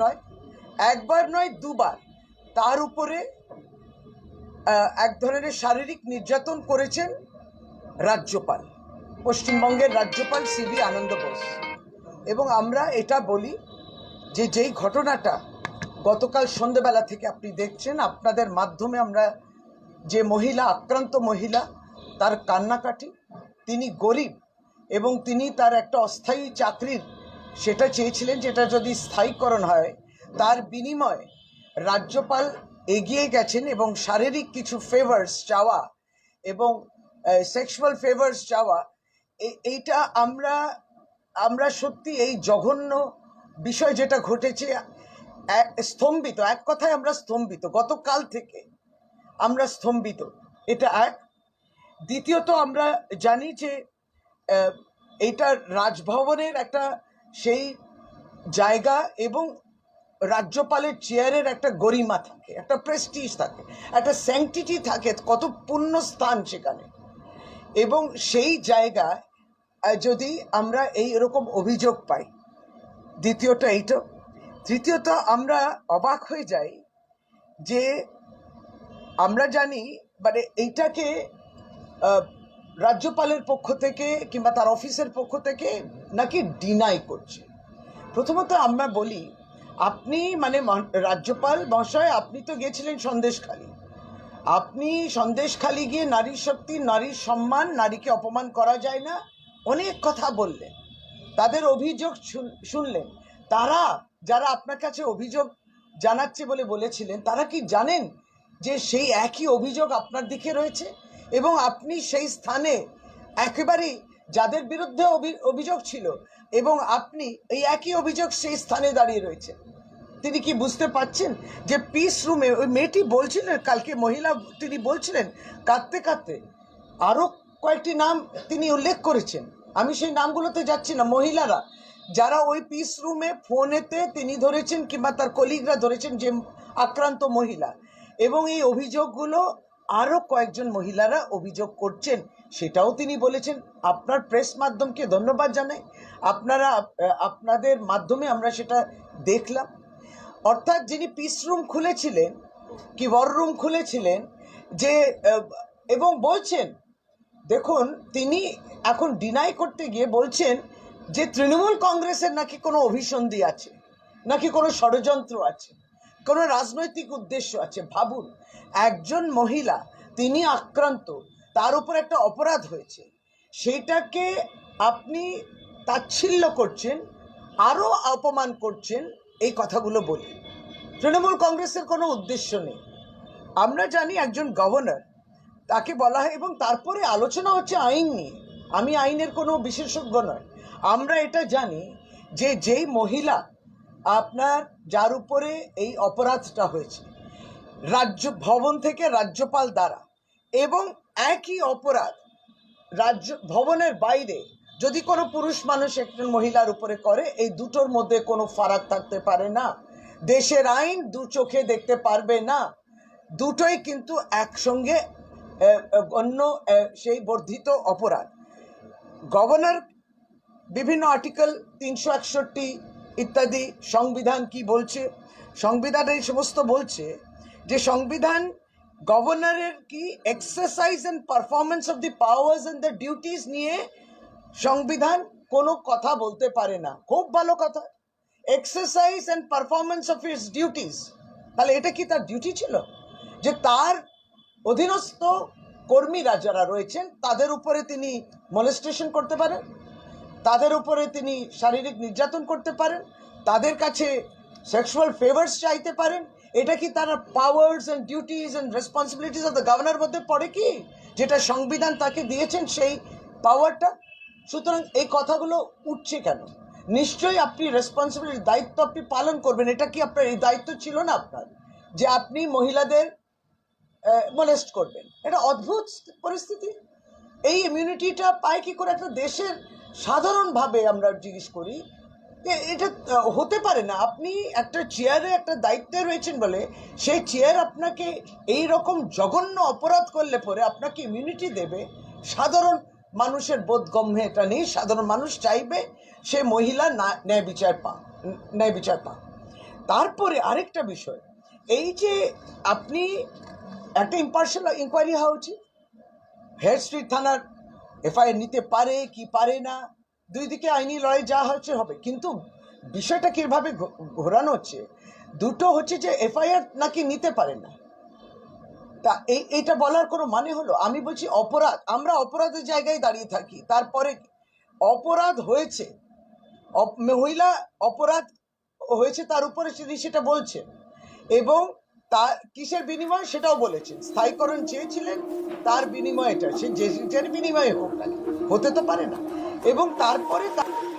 নয়, একবার নয়, দুবার। তার উপরে এক ধরনের শারীরিক নির্যাতন করেছেন রাজ্যপাল, পশ্চিমবঙ্গের রাজ্যপাল সিবি আনন্দ বোস। এবং আমরা এটা বলি যে, যেই ঘটনাটা গতকাল সন্ধেবেলা থেকে আপনি দেখছেন, আপনাদের মাধ্যমে আমরা যে মহিলা, আক্রান্ত মহিলা, তার কান্নাকাটি, তিনি গরিব এবং তিনি তার একটা অস্থায়ী চাকরির সেটা চেয়েছিলেন যেটা যদি স্থায়ীকরণ হয়, তার বিনিময়ে রাজ্যপাল এগিয়ে গেছেন এবং শারীরিক কিছু ফেভার্স চাওয়া এবং সেক্সুয়াল ফেভার্স চাওয়া এইটা আমরা আমরা সত্যি এই জঘন্য বিষয় যেটা ঘটেছে স্তম্ভিত, এক কথায় আমরা স্তম্ভিত। গতকাল থেকে আমরা স্তম্ভিত। এটা এক। দ্বিতীয়ত আমরা জানি যে এইটা রাজভবনের একটা সেই জায়গা এবং রাজ্যপালের চেয়ারের একটা গরিমা থাকে, একটা প্রেস্টিজ থাকে, একটা স্যাংটিটি থাকে, কত পূর্ণ স্থান সেখানে। এবং সেই জায়গায় যদি আমরা এই এরকম অভিযোগ পাই, দ্বিতীয়টা এইটা। তৃতীয়ত, আমরা অবাক হয়ে যাই যে আমরা জানি মানে এইটাকে রাজ্যপালের পক্ষ থেকে কিংবা তার অফিসের পক্ষ থেকে নাকি ডিনাই করছে। প্রথমত আমরা বলি, আপনি মানে রাজ্যপাল মহাশয়, আপনি তো গেছিলেন সন্দেশখালী। আপনি সন্দেশখালী গিয়ে নারী শক্তি, নারীর সম্মান, নারীকে অপমান করা যায় না। অনেক কথা বললেন। তাদের অভিযোগ শুন- শুনলেন। তারা, যারা আপনার কাছে অভিযোগ জানাচ্ছে বলে বলেছিলেন, তারা কি জানেন যে সেই একই অভিযোগ আপনার দিকে রয়েছে? এবং আপনি সেই স্থানে একেবারেই যাদের বিরুদ্ধে অভিযোগ ছিল এবং আপনি এই একই অভিযোগ সেই স্থানে দাঁড়িয়ে রয়েছে। তিনি কি বুঝতে পাচ্ছেন যে পিস রুমে ওই মেয়েটি বলছিলেন, কালকে মহিলা তিনি বলছিলেন, কাঁদতে কাঁদতে আরও কয়েকটি নাম তিনি উল্লেখ করেছেন। আমি সেই নামগুলোতে যাচ্ছি না। মহিলারা যারা ওই পিস রুমে ফোনেতে তিনি ধরেছেন কিংবা তার কলিগরা ধরেছেন যে আক্রান্ত মহিলা এবং এই অভিযোগগুলো আরও কয়েকজন মহিলারা অভিযোগ করছেন সেটাও তিনি বলেছেন। আপনার প্রেস মাধ্যমকে ধন্যবাদ জানাই। আপনারা আপনাদের মাধ্যমে আমরা সেটা দেখলাম। অর্থাৎ যিনি পিস রুম খুলেছিলেন, কি ওয়ার রুম খুলেছিলেন, যে এবং বলছেন, দেখুন, তিনি এখন ডিনাই করতে গিয়ে বলছেন যে তৃণমূল কংগ্রেসের নাকি কোনো অভিসন্ধি আছে, নাকি কোনো ষড়যন্ত্র আছে, কোনো রাজনৈতিক উদ্দেশ্য আছে। ভাবুন, একজন মহিলা, তিনি আক্রান্ত তার উপর একটা অপরাধ হয়েছে। সেইটাকে আপনি তাচ্ছিল্য করছেন, আরও অপমান করছেন, এই কথাগুলো বলে। তৃণমূল কংগ্রেসের কোনো উদ্দেশ্য নেই। আমরা জানি একজন গভর্নর, তাকে বলা হয় এবং তারপরে আলোচনা হচ্ছে আইন নিয়ে। আমি আইনের কোনো বিশেষজ্ঞ নয় আমরা এটা জানি যে যেই মহিলা আপনার, যার উপরে এই অপরাধটা হয়েছে, রাজ্য ভবন থেকে রাজ্যপাল দ্বারা এবং একই অপরাধ রাজ্য, ভবনের বাইরে যদি কোনো পুরুষ মানুষ একজন মহিলার উপরে করে, এই দুটোর মধ্যে কোনো ফারাক থাকতে পারে না। দেশের আইন দু চোখে দেখতে পারবে না। দুটোই কিন্তু একসঙ্গে অন্য সেই বর্ধিত অপরাধ। গভর্নর বিভিন্ন আর্টিকেল তিনশো একষট্টি ইত্যাদি সংবিধান কি বলছে? সংবিধান এই সমস্ত বলছে যে সংবিধান গভর্নরের কি exercise and performance of the powers and the duties নিয়ে সংবিধান কোনো কথা বলতে পারে না। খুব ভালো কথা। Exercise and performance of his duties তাহলে এটা কি তার ডিউটি ছিল? যে তার অধীনস্থ কর্মীরা যারা রয়েছেন, তাদের উপরে তিনি মলেস্টেশন করতে পারেন, তাদের উপরে তিনি শারীরিক নির্যাতন করতে পারেন, তাদের কাছে সেক্সুয়াল ফেভার্স চাইতে পারেন এটা কি তার powers and duties and responsibilities of the governor মধ্যে পড়ে কি? যেটা সংবিধান তাকে দিয়েছেন সেই পাওয়ারটা সুতরাং এই কথাগুলো উঠছে কেন? নিশ্চয়ই আপনি রেসপন্সিবিলিটি দায়িত্ব আপনি পালন করবেন। এটা কি আপনার, এই দায়িত্ব ছিল না আপনার? যে আপনি মহিলাদের মলেস্ট করবেন। এটা অদ্ভুত পরিস্থিতি। এই ইমিউনিটিটা পায় কি করে? একটা দেশের সাধারণভাবে আমরা জিজ্ঞেস করি এটা হতে পারে না। আপনি একটা চেয়ারে একটা দায়িত্বে রয়েছেন বলে, সেই চেয়ার আপনাকে এই রকম জঘন্য অপরাধ করলে পরে আপনাকে ইমিউনিটি দেবে। সাধারণ মানুষের বোধগম্য এটা নেই। সাধারণ মানুষ চাইবে সে মহিলা না, ন্যায় বিচার পা, ন্যায় বিচার পা তারপরে আরেকটা বিষয়, এই যে আপনি একটা ইম্পার্শাল ইনকোয়ারি হওয়া উচিত। হেড স্ট্রিট থানার এফআইআর নিতে পারে কি পারে না দুই দিকে আইনি লড়াই যা হচ্ছে হবে। কিন্তু বিষয়টা কীভাবে ঘোরানো হচ্ছে, দুটো হচ্ছে যে এফআইআর নাকি নিতে পারে না। তা এই এইটা বলার কোনো মানে হলো, আমি বলছি অপরাধ, আমরা অপরাধের জায়গায় দাঁড়িয়ে থাকি, তারপরে অপরাধ হয়েছে মহিলা অপরাধ হয়েছে তার উপরে তিনি সেটা বলছেন এবং তার কিসের বিনিময় সেটাও বলেছেন। স্থায়ীকরণ চেয়েছিলেন, তার বিনিময়টা সে যে বিনিময়ে হোক না হতে তো পারে না। এবং তারপরে তা-